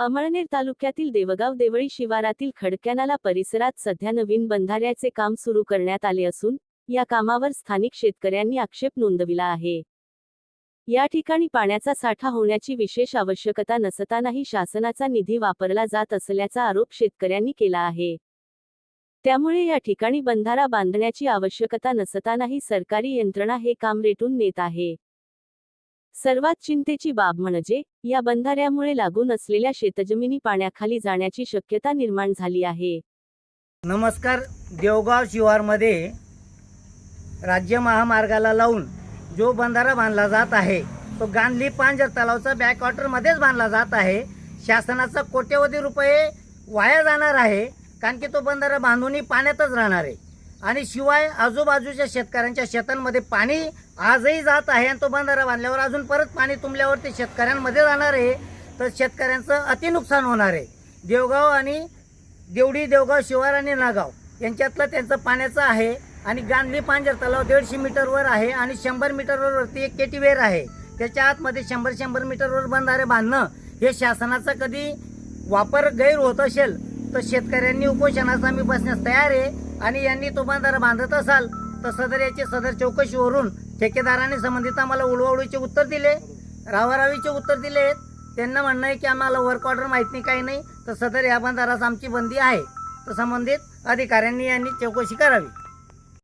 अमळनेर तालुक्यातील देवगाव देवळी शिवारातील खडक्यानाला परिसरात सध्या नवीन बंधाऱ्याचे काम सुरू करण्यात आले असून या कामावर स्थानिक शेतकऱ्यांनी आक्षेप नोंदविला आहे. या ठिकाणी पाण्याचा साठा होण्याची विशेष आवश्यकता नसतानाही शासनाचा निधी वापरला जात असल्याचा आरोप शेतकऱ्यांनी केला आहे. त्यामुळे या ठिकाणी बंधारा बांधण्याची आवश्यकता नसतानाही सरकारी यंत्रणा हे काम रेटून नेत आहे. सर्वात चिंतेची बाब म्हणजे या बंधाऱ्यामुळे लागून असलेल्या शेतजमिनी पाण्याखाली जाण्याची शक्यता निर्माण झाली आहे. नमस्कार देवगाव शिवारमध्ये राज्य महामार्गाला लावून जो बंधारा बांधला जात आहे तो गांधली पांजर तलावचा बॅकवॉटरमध्येच बांधला जात आहे. शासनाचा कोट्यवधी रुपये वाया जाणार आहे कारण की तो बंधारा बांधूनही पाण्यातच राहणार आहे. आणि शिवाय आजूबाजूच्या शेतकऱ्यांच्या शेतांमध्ये पाणी आजही जात आहे आणि तो बंधारा बांधल्यावर अजून परत पाणी तुंबल्यावर ते शेतकऱ्यांमध्ये जाणार आहे. तर शेतकऱ्यांचं अति नुकसान होणार आहे. देवगाव आणि देवडी देवगाव शिवार आणि नागाव यांच्यातलं त्यांचं पाण्याचं आहे आणि गांधली पांजर तलाव दीडशे मीटरवर आहे आणि शंभर मीटरवर वरती एक केटीवेर आहे. त्याच्या आतमध्ये शंभर शंभर मीटरवर बंधारे बांधणं हे शासनाचा कधी वापर गैर होत असेल तर शेतकऱ्यांनी उपोषणाचा मी बसण्यास तयार आहे. आणि यांनी तो बंधारा बांधत असाल तर सदर याची सदर चौकशीवरून ठेकेदाराने संबंधित आम्हाला उडवाउडीचे उत्तर दिले. रावारावीचे उत्तर दिले. त्यांना म्हणणं आहे की आम्हाला वर्क ऑर्डर माहीत नाही काही नाही. तर सदर या बंधारास आमची बंदी आहे. तर संबंधित अधिकाऱ्यांनी यांनी चौकशी करावी.